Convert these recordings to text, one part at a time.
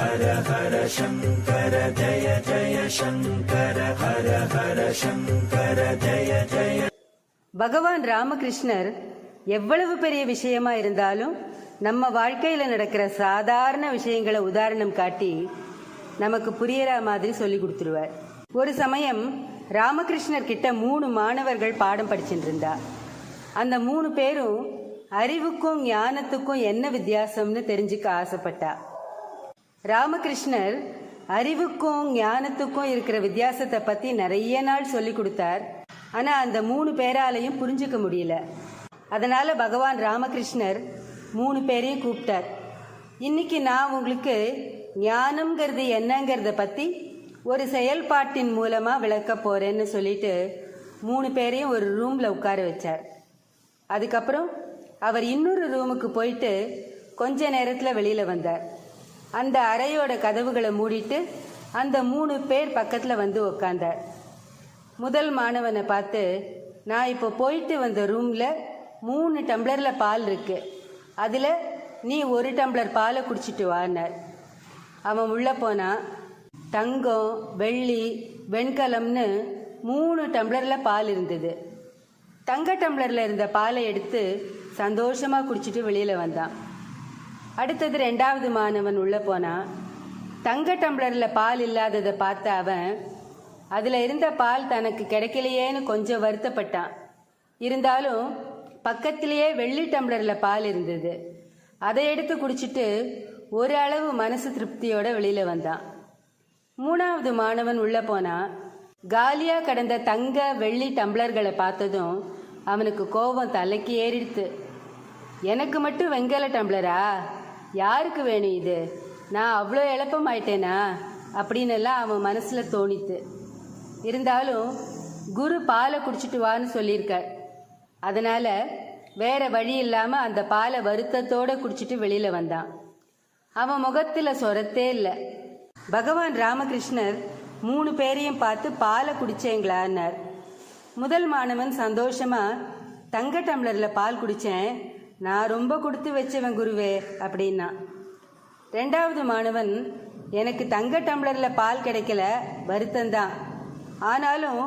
ஹர ஹர சங்கர ஜய ஜய சங்கர ஹர ஹர சங்கர ஜய ஜய. பகவான் ராமகிருஷ்ணர் எவ்வளவு பெரிய விஷயமா இருந்தாலும் நம்ம வாழ்க்கையில நடக்கிற சாதாரண விஷயங்களை உதாரணம் காட்டி நமக்கு புரியற மாதிரி சொல்லி கொடுத்துருவார். ஒரு சமயம் ராமகிருஷ்ணர் கிட்ட மூணு மாணவர்கள் பாடம் படிச்சுட்டு இருந்தா அந்த மூணு பேரும் அறிவுக்கும் ஞானத்துக்கும் என்ன வித்தியாசம்னு தெரிஞ்சுக்க ஆசைப்பட்டா. ராமகிருஷ்ணர் அறிவுக்கும் ஞானத்துக்கும் இருக்கிற வித்தியாசத்தை பத்தி நிறைய நாள் சொல்லி கொடுத்தார். ஆனா அந்த மூணு பேராலையும் புரிஞ்சுக்க முடியல. அதனால பகவான் ராமகிருஷ்ணர் மூணு பேரையும் கூப்பிட்டார். இன்னைக்கு நான் உங்களுக்கு ஞானம்ங்கிறது என்னங்கிறத பத்தி ஒரு செயல்பாட்டின் மூலமா விளக்க போறேன்னு சொல்லிட்டு மூணு பேரையும் ஒரு ரூம்ல உட்கார வச்சார். அதுக்கப்புறம் அவர் இன்னொரு ரூமுக்கு போயிட்டு கொஞ்ச நேரத்தில் வெளியில் வந்தார். அந்த அறையோட கதவுகளை மூடிட்டு அந்த மூணு பேர் பக்கத்தில் வந்து உக்காந்தார். முதல் மாணவனை பார்த்து நான் இப்போ போயிட்டு வந்த ரூமில் மூணு டம்ளரில் பால் இருக்கு. அதில் நீ ஒரு டம்ளர் பாலை குடிச்சிட்டு வானார் அவன் உள்ளே போனான் தங்கம் வெள்ளி வெண்கலம்னு மூணு டம்ளரில் பால் இருந்தது. தங்க டம்ளரில் இருந்த பாலை எடுத்து சந்தோஷமாக குடிச்சிட்டு வெளியில் வந்தான். அடுத்தது ரெண்டாவது மாணவன் உள்ளே போனான் தங்க டம்ளரில் பால் இல்லாததை பார்த்த அவன் அதில் இருந்த பால் தனக்கு கிடைக்கலையேன்னு கொஞ்சம் வருத்தப்பட்டான். இருந்தாலும் பக்கத்திலேயே வெள்ளி டம்ளரில் பால் இருந்தது. அதை எடுத்து குடிச்சிட்டு ஒரு அளவு மனசு திருப்தியோட வெளியில் வந்தான். மூணாவது மாணவன் உள்ளே போனான் காலியாக கடந்த தங்க வெள்ளி டம்ளர்களை பார்த்ததும் அவனுக்கு கோபம் தலைக்கு ஏறிடுத்து. எனக்கு மட்டும் வெங்கல டம்ளரா? யாருக்கு வேணும் இது? நான் அவ்வளோ எழப்பமாயிட்டேனா? அப்படின்னு எல்லாம் அவன் மனசில் தோணித்து. இருந்தாலும் குரு பாலை குடிச்சிட்டு வான்னு சொல்லியிருக்கார். அதனால் வேற வழி இல்லாமல் அந்த பாலை வருத்தத்தோடு குடிச்சிட்டு வெளியில் வந்தான். அவன் முகத்தில் சொரத்தே இல்லை. பகவான் ராமகிருஷ்ணர் மூணு பேரையும் பார்த்து பாலை குடிச்சேங்களான்னார். முதல் மாணவன் சந்தோஷமாக தங்க டம்ளரில் பால் குடித்தேன் நான் ரொம்ப கொடுத்து வச்சவன் குருவே அப்படின்னா. ரெண்டாவது மாணவன் எனக்கு தங்க டம்ளரில் பால் கிடைக்கல வருத்தந்தான் ஆனாலும்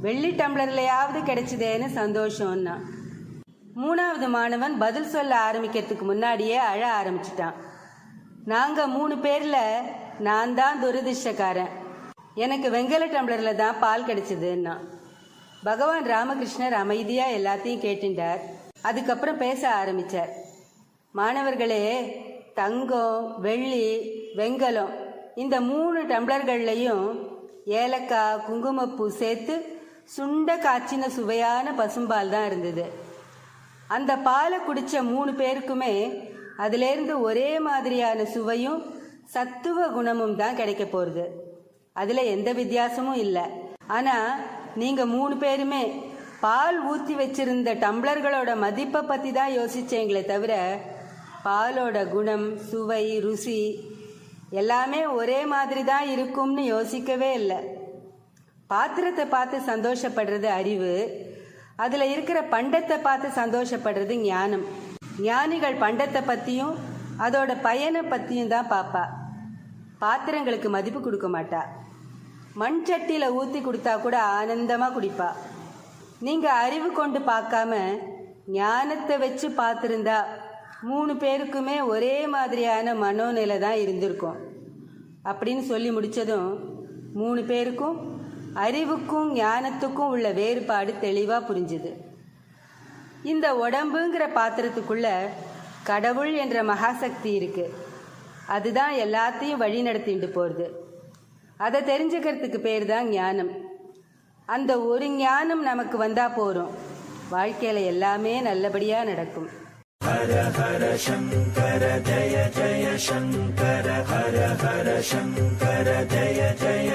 வெள்ளி டம்ளர்லையாவது கிடைச்சதேன்னு சந்தோஷம்னா. மூணாவது மாணவன் பதில் சொல்ல ஆரம்பிக்கிறதுக்கு முன்னாடியே அழ ஆரம்பிச்சிட்டான். நாங்கள் மூணு பேரில் நான் தான் துரதிர்ஷ்டக்காரன். எனக்கு வெங்கல டம்ளரில் தான் பால் கிடைச்சதுன்னா. பகவான் ராமகிருஷ்ணர் அமைதியாக எல்லாத்தையும் கேட்டுட்டார் அதுக்கப்புறம் பேச ஆரம்பித்தார் மாணவர்களே தங்கம் வெள்ளி வெங்கலம் இந்த மூணு டம்ளர்கள்லையும் ஏலக்காய் குங்குமப்பூ சேர்த்து சுண்ட காய்ச்சின சுவையான பசும்பால் தான் இருந்தது. அந்த பாலை குடித்த மூணு பேருக்குமே அதிலேருந்து ஒரே மாதிரியான சுவையும் சத்துவ குணமும் தான் கிடைக்க போகிறது அதில் எந்த வித்தியாசமும் இல்லை. ஆனால் நீங்கள் மூணு பேருமே பால் ஊற்றி வச்சிருந்த டம்ளர்களோட மதிப்பை பற்றி தான் யோசித்தேங்களே தவிர பாலோட குணம் சுவை ருசி எல்லாமே ஒரே மாதிரி தான் இருக்கும்னு யோசிக்கவே இல்லை. பாத்திரத்தை பார்த்து சந்தோஷப்படுறது அறிவு அதில் இருக்கிற பண்டத்தை பார்த்து சந்தோஷப்படுறது ஞானம். ஞானிகள் பண்டத்தை பற்றியும் அதோட பயனை பற்றியும் தான் பார்ப்பா பாத்திரங்களுக்கு மதிப்பு கொடுக்க மாட்டா. மண் சட்டியில் ஊற்றி கொடுத்தா கூட ஆனந்தமாக குடிப்பா. நீங்கள் அறிவு கொண்டு பார்க்காம ஞானத்தை வச்சு பார்த்துருந்தா மூணு பேருக்குமே ஒரே மாதிரியான மனோநிலை தான் இருந்திருக்கும். அப்படின்னு சொல்லி முடிச்சதும் மூணு பேருக்கும் அறிவுக்கும் ஞானத்துக்கும் உள்ள வேறுபாடு தெளிவாக புரிஞ்சுது. இந்த உடம்புங்கிற பாத்திரத்துக்குள்ள கடவுள் என்ற மகாசக்தி இருக்கு. அதுதான் எல்லாத்தையும் வழி நடத்திட்டு போகிறது அதை தெரிஞ்சுக்கிறதுக்கு பேர் தான் ஞானம். அந்த ஒரு ஞானம் நமக்கு வந்தா போறோம். வாழ்க்கையில எல்லாமே நல்லபடியா நடக்கும். ஹர ஹர சங்கர ஜய ஜய சங்கர ஹர ஹர சங்கர ஜய ஜய